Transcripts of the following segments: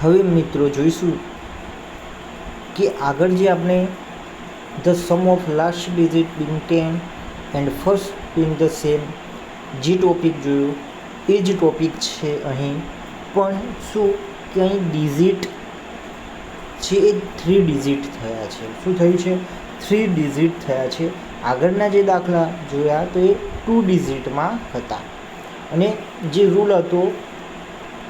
હવે મિત્રો જોઈશું કે આગળ જે આપણે the sum of last digit been ten and first been the same જે ટોપિક જોયો, એ જ ટોપિક છે અહીં. પણ શું કે અહીં ડિજિટ છે? એ થ્રી ડિજિટ થયા છે. શું થયું છે? થ્રી ડિજિટ થયા છે. આગળના જે દાખલા જોયા તો એ ટુ ડિજિટમાં હતા. અને જે રૂલ હતો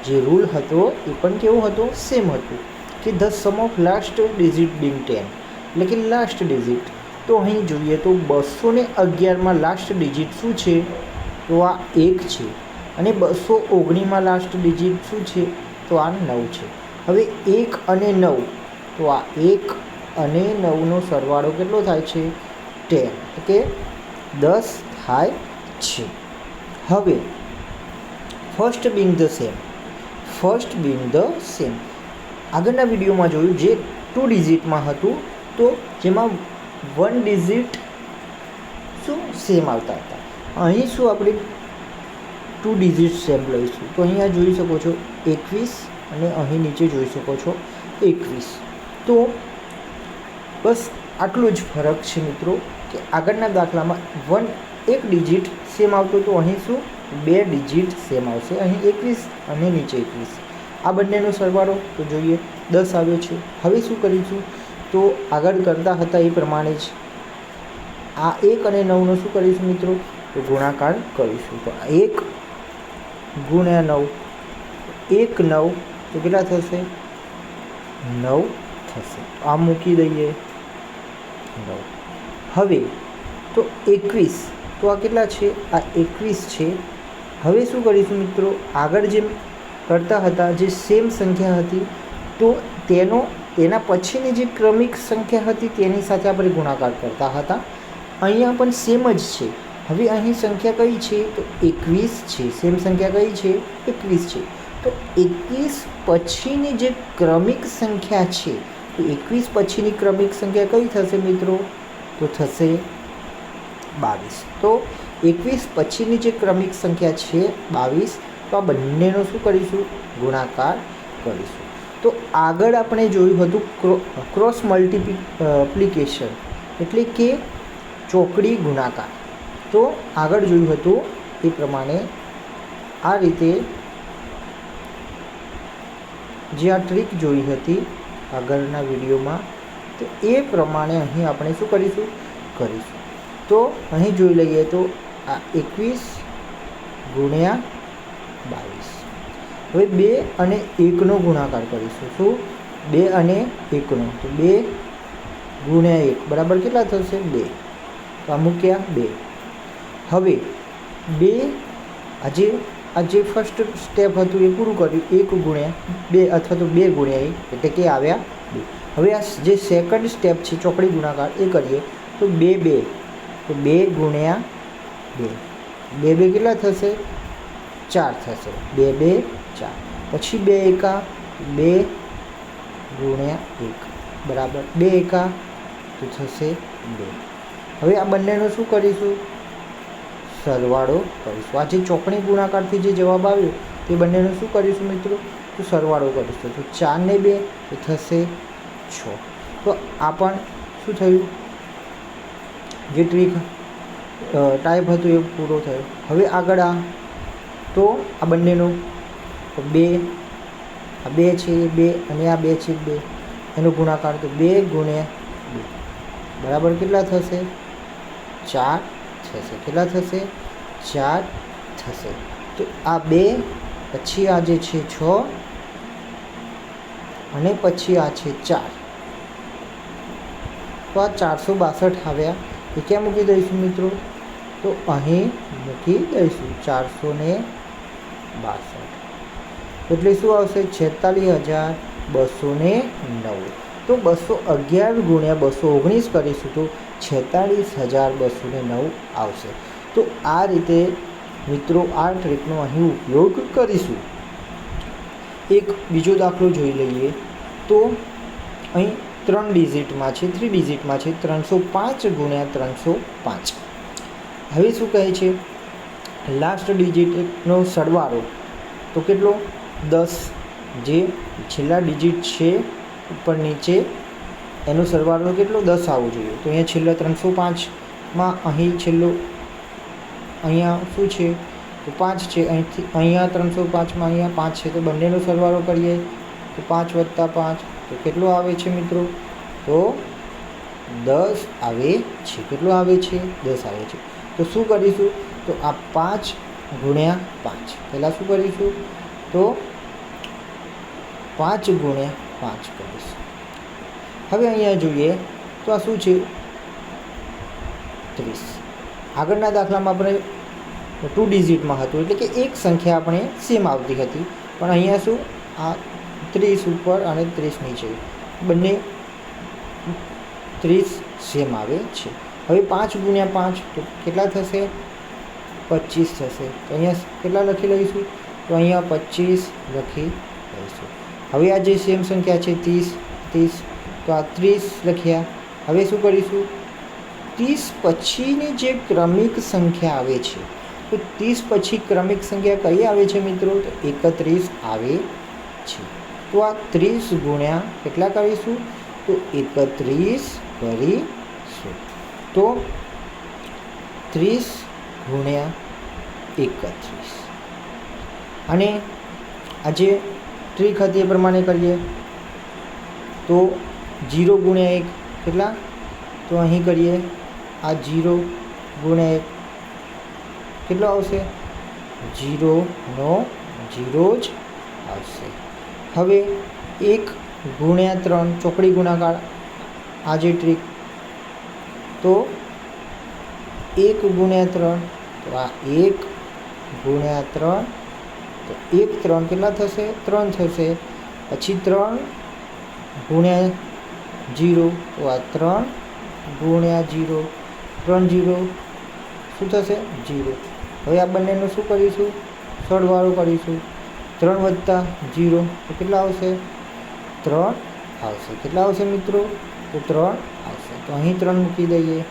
જે રૂલ હતો એ પણ કેવો હતો? સેમ હતું. કે the sum of last digit being ten એટલે કે લાસ્ટ ડિજિટ તો અહીં જોઈએ તો બસો ને અગિયારમાં લાસ્ટ ડિજિટ શું છે? તો આ એક છે. અને બસો ઓગણીમાં લાસ્ટ ડિજિટ શું છે? તો આ નવ છે. હવે એક અને નવ. તો આ એક અને નવનો સરવાળો કેટલો થાય છે? ટેન કે દસ થાય છે. હવે first being the same first been the same આગળના વિડીયોમાં જોયું જે ટુ ડિજિટમાં હતું, તો જેમાં વન ડિજિટ શું સેમ આવતા હતા. અહીં શું આપણે ટુ ડિજિટ સેમ લઈશું? તો અહીંયા જોઈ શકો છો એકવીસ અને અહીં નીચે જોઈ શકો છો એકવીસ. તો બસ આટલું જ ફરક છે મિત્રો, કે આગળના દાખલામાં વન એક ડિજિટ સેમ આવતું તો અહીં શું બે ડિજિટ સેમ આવશે. અહીં એકવીસ અને નીચે એકવીસ. આ બંનેનો સરવાળો તો જોઈએ, દસ આવ્યો છે. હવે શું કરીશું? તો આગળ કરતા હતા એ પ્રમાણે જ. આ એક અને નવનો શું કરીશું મિત્રો? તો ગુણાકાર કરીશું. તો એક ગુણ્યા નવ. એક નવ તો કેટલા થશે? નવ થશે. આ મૂકી દઈએ. નવ. હવે તો એકવીસ. તો આ કેટલા છે? આ એકવીસ છે. હવે શું કરીશું મિત્રો? આગળ જેમ કરતા હતા, જે સેમ સંખ્યા હતી, તો તેનો તેના પછીની જે ક્રમિક સંખ્યા હતી, તેની સાથે આપણે ગુણાકાર કરતા હતા. અહીંયા પણ સેમ જ છે. હવે અહીં સંખ્યા કઈ છે? તો એકવીસ છે. સેમ સંખ્યા કઈ છે? એકવીસ છે. તો એકવીસ પછીની જે ક્રમિક સંખ્યા છે, તો એકવીસ પછીની ક્રમિક સંખ્યા કઈ થશે મિત્રો? તો થશે બાવીસ. તો એકવીસ પછીની જે ક્રમિક સંખ્યા છે, બાવીસ, તો આ બંનેનો શું કરીશું? ગુણાકાર કરીશું. તો આગળ આપણે જોયું હતું ક્રો ક્રોસ મલ્ટીપ્લિકેશન એટલે કે ચોકડી ગુણાકાર. તો આગળ જોયું હતું એ પ્રમાણે આ રીતે જે આ ટ્રીક જોઈ હતી આગળના વિડીયોમાં, તો એ પ્રમાણે અહીં આપણે શું કરીશું? કરીશું. તો અહીં જોઈ લઈએ તો આ એકવીસ ગુણ્યા બાવીસ. હવે બે અને એકનો ગુણાકાર કરીશું. શું? બે અને એકનો. તો બે ગુણ્યા એક. બરાબર કેટલા થશે? બે. તો આ મૂક્યા બે. હવે બે, આજે આ જે ફર્સ્ટ સ્ટેપ હતું એ પૂરું કર્યું. એક ગુણ્યા બે અથવા તો બે ગુણ્યા એક એટલે કે આવ્યા બે. હવે આ જે સેકન્ડ સ્ટેપ છે ચોકડી ગુણાકાર, એ કરીએ. તો બે બે. તો બે ગુણ્યા બે. બે બે કેટલા થશે? ચાર થશે. બે બે, ચાર. પછી બે એકા, બે ગુણ્યા એક. બરાબર. બે એકા, તો થશે બે. હવે આ બંનેનો શું કરીશું? સરવાળો કરીશું. આ જે ચોકણી ગુણાકારથી જે જવાબ આવ્યો, તે બંનેનો શું કરીશું મિત્રો? તો સરવાળો કરીશું. તો ચાર ને બે, તો થશે છ. તો આ પણ શું થયું? જે ટ્રીક ટાઈપ હતું એ પૂરો થયો. હવે આગળ આ. તો આ બંનેનો બે, આ બે છે બે અને આ બે છે બે. એનો ગુણાકાર તો બે ગુણ્યા બે. બરાબર કેટલા થશે? ચાર થશે. કેટલા થશે? ચાર થશે. તો આ બે, પછી આ જે છે છ અને પછી આ છે ચાર. તો આ ચારસો બાસઠ આવ્યા. એ ક્યાં મૂકી દઈશું મિત્રો? તો અહીં મૂકી દઈશું ચારસો ને બાસઠ. એટલે શું આવશે? છેતાલીસ હજાર બસો ને નવ. તો બસો અગિયાર ગુણ્યા બસો ઓગણીસ કરીશું તો છેતાળીસ હજાર બસો ને નવ આવશે. તો આ રીતે મિત્રો આ ટ્રીકનો અહીં ઉપયોગ કરીશું. એક બીજો દાખલો જોઈ લઈએ. તો અહીં ત્રણ ડિજિટમાં છે, થ્રી ડિજિટમાં છે, ત્રણસો પાંચ ગુણ્યા ત્રણસો પાંચ. હવે શું કહે છે? લાસ્ટ ડિજિટનો સરવાળો. તો કેટલો? દસ. જે છેલ્લા ડિજિટ છે ઉપર નીચે, એનો સરવાળો કેટલો? દસ આવવો જોઈએ. તો અહીંયા છેલ્લા ત્રણસો પાંચમાં અહીં છેલ્લો, અહીંયા શું છે? તો પાંચ છે. અહીંથી, અહીંયા ત્રણસો પાંચમાં અહીંયા પાંચ છે. તો બંનેનો સરવાળો કરીએ. તો પાંચ વત્તા પાંચ. તો કેટલો આવે છે મિત્રો? તો દસ આવે છે. કેટલો આવે છે? દસ આવે છે. તો શું કરીશું? તો આ પાંચ ગુણ્યા પાંચ. પહેલાં શું કરીશું? તો પાંચ ગુણ્યા પાંચ કરીશું. હવે અહીંયા જોઈએ, તો આ શું છે? ત્રીસ. આગળના દાખલામાં આપણે ટુ ડિઝિટમાં હતું, એટલે કે એક સંખ્યા આપણે સેમ આવતી હતી. પણ અહીંયા શું? આ ત્રીસ ઉપર અને ત્રીસ નીચે. બંને ત્રીસ સેમ આવે છે. હવે પાંચ ગુણ્યા પાંચ તો કેટલા થશે? પચીસ થશે. તો અહીંયા કેટલા લખી લઈશું? તો અહીંયા પચીસ લખી લઈશું. હવે આ જે સેમ સંખ્યા છે, ત્રીસ ત્રીસ, તો આ ત્રીસ લખ્યા. હવે શું કરીશું? ત્રીસ પછીની જે ક્રમિક સંખ્યા આવે છે, તો ત્રીસ પછી ક્રમિક સંખ્યા કઈ આવે છે મિત્રો? તો એકત્રીસ આવે છે. તો આ ત્રીસ ગુણ્યા કેટલા કરીશું? તો એકત્રીસ કરીશું તો ત્રીસ ગુણ્યા એકત્રીસ. અને આજે ટ્રીક હતી એ પ્રમાણે કરીએ તો જીરો ગુણ્યા એક કેટલા? તો અહીં કરીએ આ જીરો ગુણ્યા એક કેટલો આવશે? જીરોનો જીરો જ આવશે. હવે એક ગુણ્યા ત્રણ ચોકડી ગુણાકાર. આ જે ટ્રીક તો એક ગુણ્યા ત્રણ, તો આ એક ગુણ્યા ત્રણ, તો એક ત્રણ કેટલા થશે? ત્રણ થશે. પછી ત્રણ ગુણ્યા જીરો, તો આ ત્રણ ગુણ્યા જીરો, ત્રણ જીરો શું થશે? જીરો. હવે આ બંનેનું શું કરીશું? સરવાળો કરીશું. ત્રણ વત્તા જીરો, તો કેટલા આવશે? ત્રણ આવશે. કેટલા આવશે મિત્રો? તો ત્રણ આવશે. તો અહીં ત્રણ મૂકી દઈએ.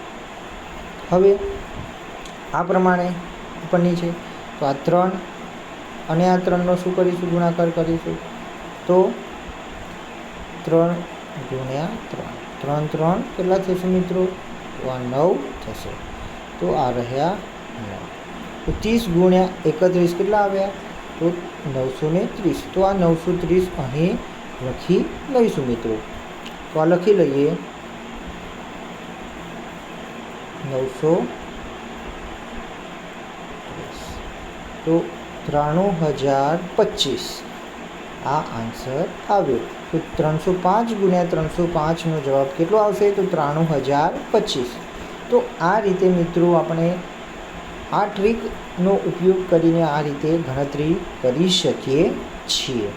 હવે આ પ્રમાણે ઉપરની છે. તો આ ત્રણ અને આ ત્રણનો શું કરીશું? ગુણાકાર કરીશું. તો ત્રણ ગુણ્યા ત્રણ. ત્રણ ત્રણ કેટલા થશે મિત્રો? તો આ નવ થશે. તો આ રહ્યા નવ. તો ત્રીસ ગુણ્યા એકત્રીસ કેટલા આવ્યા? તો નવસો ત્રીસ. તો આ નવસો ત્રીસ અહીં લખી લઈશું મિત્રો. તો આ લખી લઈએ. નવસો તો ત્રાણું હજાર પચીસ. આ આન્સર આવ્યો. તો ત્રણસો પાંચ ગુણ્યા ત્રણસો પાંચનો જવાબ કેટલો આવશે? તો ત્રાણું હજાર પચીસ. તો આ રીતે મિત્રો આપણે આ ટ્રીકનો ઉપયોગ કરીને આ રીતે ગણતરી કરી શકીએ છીએ.